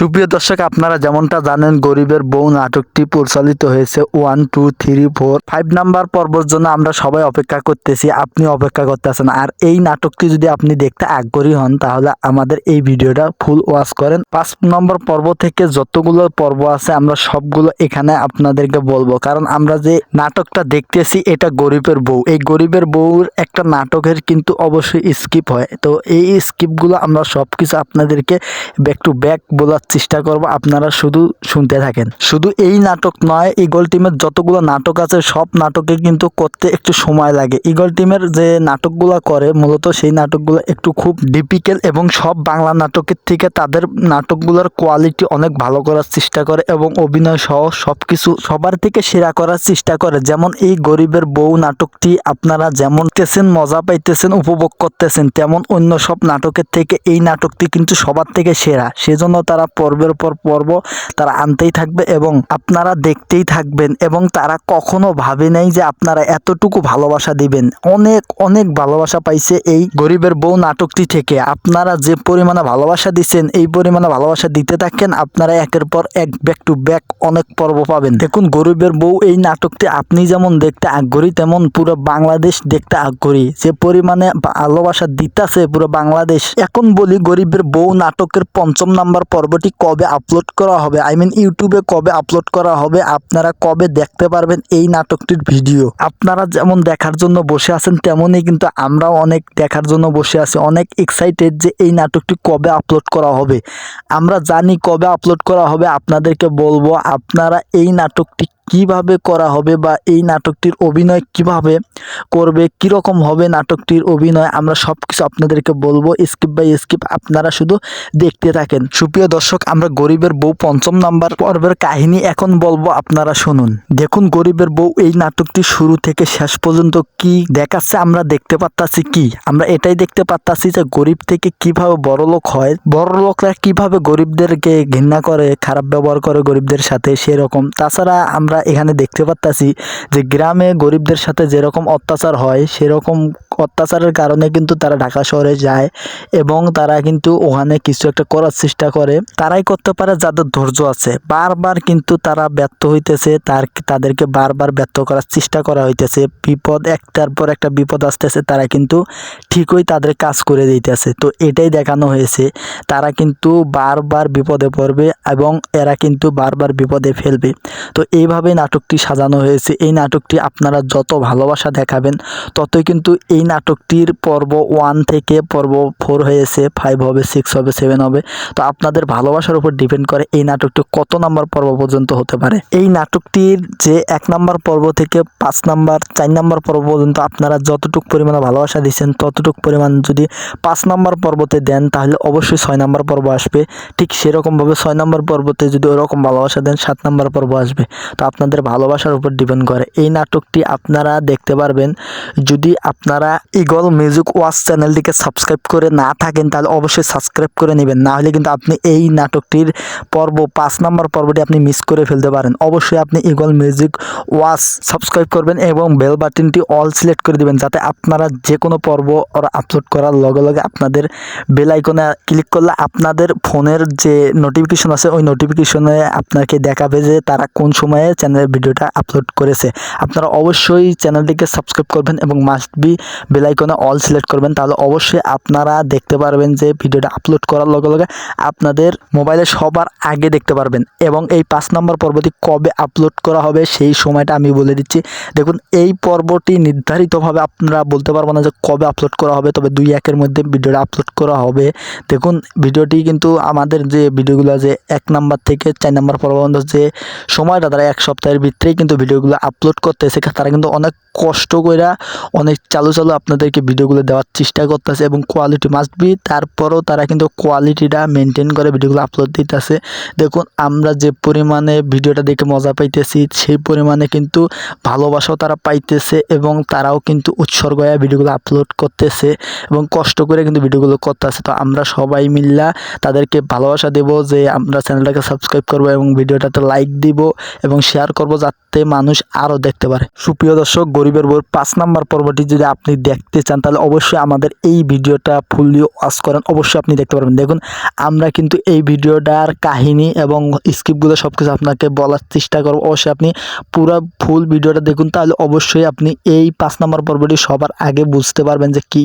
সুপ্রিয় দর্শক, আপনারা যেমনটা জানেন, গরিবের বউ নাটকটি পরিচালিত হয়েছে one, two, three, four, five number পর্বর জন্য আমরা সবাই অপেক্ষা করতেছি, আপনি অপেক্ষা করতেছেন আর এই নাটকটি যদি আপনি দেখতে আগ্রহী হন, তাহলে আমাদের এই ভিডিওটা ফুল ওয়াচ করেন। পাঁচ নম্বর পর্ব থেকে যতগুলো পর্ব আছে, আমরা সবগুলো এখানে আপনাদেরকে বলব। কারণ আমরা যে নাটকটা দেখতেছি, এটা গরিবের বউ। এই গরিবের বউর একটা নাটকের কিন্তু অবশ্যই স্কিপ হয়। তো এই স্কিপগুলো আমরা সবকিছু আপনাদেরকে ব্যাক টু ব্যাক বলার চেষ্টা করব আপনারা শুধু শুনতে থাকেন। শুধু এই নাটক নয় ইগল টিমের যতগুলো নাটক আছে, সব নাটকে কিন্তু করতে একটু সময় লাগে। ইগল টিমের যে নাটকগুলো করে, মূলত সেই নাটকগুলো একটু খুব ডিপিক্যাল এবং সব বাংলা নাটকের থেকে তাদের নাটকগুলোর কোয়ালিটি অনেক ভালো করার চেষ্টা করে এবং অভিনয় সহ সব কিছু সবার থেকে সেরা করার চেষ্টা করে। যেমন এই গরিবের বউ নাটকটি আপনারা যেমন তেছেন মজা পাইতেছেন, উপভোগ করতেছেন, তেমন অন্য সব নাটকের থেকে এই নাটকটি কিন্তু সবার থেকে সেরা। সেজন্য তারা পর্বের পর পর্ব তারা আনতেই থাকবে এবং আপনারা দেখতেই থাকবেন এবং তারা কখনো ভাবে নাই যে আপনারা এতটুকু ভালোবাসা দিবেন। অনেক অনেক ভালোবাসা পাইছে এই গরিবের বউ নাটকটি থেকে। আপনারা যে পরিমাণে ভালোবাসা দিচ্ছেন এই পরিমাণে ভালোবাসা দিতে থাকেন, আপনারা একের পর এক ব্যাক টু ব্যাক অনেক পর্ব পাবেন। দেখুন, গরিবের বউ এই নাটকটি আপনি যেমন দেখতে আগ্রহী, তেমন পুরো বাংলাদেশ দেখতে আগ্রহী। যে পরিমাণে ভালোবাসা দিতেছে পুরো বাংলাদেশ। এখন বলি, গরিবের বউ নাটকের পঞ্চম নাম্বার পর্বটি কবে আপলোড করা হবে? আই মিন ইউটিউবে কবে আপলোড করা হবে? আপনারা কবে দেখতে পারবেন এই নাটকটির ভিডিও আপনারা যেমন দেখার জন্য বসে আছেন, তেমনই কিন্তু আমরাও অনেক দেখার জন্য বসে আছি। অনেক এক্সাইটেড যে এই নাটকটি কবে আপলোড করা হবে। আমরা জানি কবে আপলোড করা হবে। আপনাদেরকে বলব, আপনারা এই নাটকটি কীভাবে করা হবে বা এই নাটকটির অভিনয় কীভাবে করবে, কীরকম হবে নাটকটির অভিনয়, আমরা সব কিছু আপনাদেরকে বলব। স্কিপ বাই স্কিপ, আপনারা শুধু দেখতে থাকেন। সুপ্রিয় দর্শক আমরা গরিবের বউ পঞ্চম নাম্বার পর্বের কাহিনী এখন বলব আপনারা শুনুন। দেখুন গরিবের বউ এই নাটকটি শুরু থেকে শেষ পর্যন্ত কি দেখাচ্ছে, আমরা দেখতে পাচ্তাছি কি? আমরা এটাই দেখতে পাচ্তাছি যে গরিব থেকে কীভাবে বড় লোক হয়, বড় লোকরা কীভাবে গরিবদেরকে ঘৃণা করে, খারাপ ব্যবহার করে গরিবদের সাথে সেরকম। তাছাড়া আমরা এখানে দেখতে পাচ্তাছি যে গ্রামে গরিবদের সাথে যেরকম অত্যাচার হয়, সেরকম অত্যাচারের কারণে কিন্তু তারা ঢাকা শহরে যায় এবং তারা কিন্তু ওখানে কিছু একটা করার চেষ্টা করে। তারাই করতে পারে যাদের ধৈর্য আছে। বারবার কিন্তু তারা ব্যর্থ হইতেছে, তার তাদেরকে বারবার ব্যর্থ করার চেষ্টা করা হইতেছে। বিপদ একটার পর একটা বিপদ আসতেছে, তারা কিন্তু ঠিকই তাদের কাজ করে দিতেছে। তো এটাই দেখানো হয়েছে। তারা কিন্তু বারবার বিপদে পড়বে এবং এরা কিন্তু বারবার বিপদে ফেলবে। তো এইভাবে নাটকটি সাজানো হয়েছে। এই নাটকটি আপনারা যত ভালোবাসা দেখাবেন, ততই কিন্তু এই নাটকটির পর্ব ওয়ান থেকে পর্ব ফোর হয়েছে, ফাইভ হবে, সিক্স হবে, সেভেন হবে। তো আপনাদের ভালোবাসার উপর ডিপেন্ড করে এই নাটকটি কত নাম্বার পর্ব পর্যন্ত হতে পারে। এই নাটকটির যে এক নাম্বার পর্ব থেকে পাঁচ নাম্বার, চার নাম্বার পর্ব পর্যন্ত আপনারা যতটুকু পরিমাণে ভালোবাসা দিচ্ছেন, ততটুকু পরিমাণ যদি পাঁচ নাম্বার পর্বতে দেন, তাহলে অবশ্যই ছয় নাম্বার পর্ব আসবে। ঠিক সেরকমভাবে ছয় নাম্বার পর্বতে যদি ওরকম ভালোবাসা দেন, সাত নাম্বার পর্ব আসবে। তো আপনাদের ভালোবাসার উপর ডিপেন্ড করে। এই নাটকটি আপনারা দেখতে পারবেন। যদি আপনারা ইগল মিউজিক ওয়াচ চ্যানেলটিকে সাবস্ক্রাইব করে না থাকেন, তাহলে অবশ্যই সাবস্ক্রাইব করে নেবেন। না হলে কিন্তু আপনি এই নাটকটির পর্ব, পাঁচ নম্বর পর্বটি আপনি মিস করে ফেলতে পারেন। অবশ্যই আপনি ইগল মিউজিক ওয়াচ সাবস্ক্রাইব করবেন এবং বেল বাটনটি অল সিলেক্ট করে দিবেন, যাতে আপনারা যে কোনো পর্ব ওরা আপলোড করার লগে লগে আপনাদের বেল আইকনে ক্লিক করলে আপনাদের ফোনের যে নোটিফিকেশন আছে, ওই নোটিফিকেশনে আপনাকে দেখাবে যে তারা কোন সময়ে চ্যানেলের ভিডিওটা আপলোড করেছে। আপনারা অবশ্যই চ্যানেলটিকে সাবস্ক্রাইব করবেন এবং মাস্ট বি বেল আইকনে অল সিলেক্ট করবেন, তাহলে অবশ্যই আপনারা দেখতে পারবেন যে ভিডিওটা আপলোড করার লগে লগে আপনাদের মোবাইলে সবার আগে দেখতে পারবেন এবং এই পাঁচ নম্বর পর্বটি কবে আপলোড করা হবে সেই সময়টা আমি বলে দিচ্ছি। দেখুন, এই পর্বটি নির্ধারিতভাবে আপনারা বলতে পারব না যে কবে আপলোড করা হবে, তবে দুই একের মধ্যে ভিডিওটা আপলোড করা হবে। দেখুন ভিডিওটি কিন্তু আমাদের যে ভিডিওগুলো যে এক নাম্বার থেকে চার নাম্বার পর্ব পর্যন্ত যে সময়টা, তারা এক সপ্তাহের ভিতরেই কিন্তু ভিডিওগুলো আপলোড করতেছে। তারা কিন্তু অনেক কষ্ট করে অনেক চালু চালু আপনাদেরকে ভিডিওগুলো দেওয়ার চেষ্টা করতেছে এবং কোয়ালিটি মাস্ট বি তারপরও তারা কিন্তু কোয়ালিটিটা মেনটেন করে ভিডিওগুলো আপলোড দিতেছে। দেখুন, আমরা যে পরিমাণে ভিডিওটা দেখে মজা পাইতেছি, সেই পরিমাণে কিন্তু ভালোবাসাও তারা পাইতেছে এবং তারাও কিন্তু উৎসর্গ হয়ে ভিডিওগুলো আপলোড করতেছে এবং কষ্ট করে কিন্তু ভিডিওগুলো করতেছে। তো আমরা সবাই মিল্লা তাদেরকে ভালোবাসা দেব যে আমরা চ্যানেলটাকে সাবস্ক্রাইব করব এবং ভিডিওটাতে লাইক দিব এবং শেয়ার করব যাতে মানুষ আরও দেখতে পারে। সুপ্রিয় দর্শক, গরিবের বই পাঁচ নাম্বার পর্বটি যদি আপনি দেখতে চান, তাহলে অবশ্যই আমাদের এই ভিডিওটা ফুললি ওয়াচ করেন। অবশ্যই আপনি দেখতে পারবেন। দেখুন, আমরা কিন্তু এই ভিডিওটার কাহিনী এবং স্ক্রিপ্টগুলো সব কিছু আপনাকে বলার চেষ্টা করব। অবশ্যই আপনি পুরো ফুল ভিডিওটা দেখুন, তাহলে অবশ্যই আপনি এই পাঁচ নম্বর পর্বটি সবার আগে বুঝতে পারবেন যে কী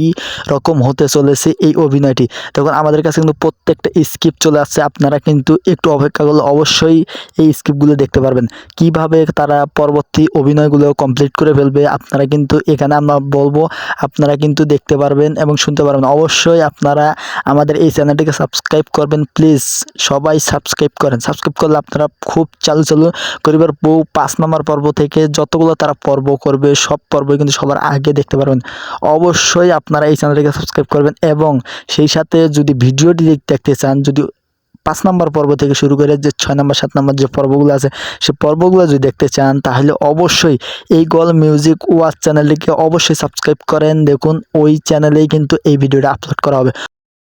রকম হতে চলেছে এই অভিনয়টি। তখন আমাদের কাছে কিন্তু প্রত্যেকটা স্ক্রিপ্ট চলে আসছে, আপনারা কিন্তু একটু অপেক্ষা করলে অবশ্যই এই স্ক্রিপ্টগুলো দেখতে পারবেন। কীভাবে তারা পরবর্তী অভিনয়গুলো কমপ্লিট করে ফেলবে, আপনারা কিন্তু এখানে আমরা বলব, আপনারা কিন্তু দেখতে পারবেন এবং শুনতে পারবেন। অবশ্যই আপনারা আমাদের এই চ্যানেলটিকে সাবস্ক্রাইব করবেন প্লিজ সবাই সাবস্ক্রাইব করেন। সাবস্ক্রাইব করলে আপনারা খুব চালু চালু করিবার বউ পাঁচ নম্বর পর্ব থেকে যতগুলো তারা পর্ব করবে, সব পর্বই কিন্তু সবার আগে দেখতে পারবেন। অবশ্যই আপনারা এই চ্যানেলটিকে সাবস্ক্রাইব করবেন এবং সেই সাথে যদি ভিডিওটি দেখতে চান, যদি পাঁচ নম্বর পর্ব থেকে শুরু করে যে ছয় নম্বর, সাত নম্বর যে পর্বগুলো আছে, সে পর্বগুলো যদি দেখতে চান, তাহলে অবশ্যই এই গল মিউজিক ওয়াচ চ্যানেলটিকে অবশ্যই সাবস্ক্রাইব করেন। দেখুন, ওই চ্যানেলেই কিন্তু এই ভিডিওটা আপলোড করা হবে।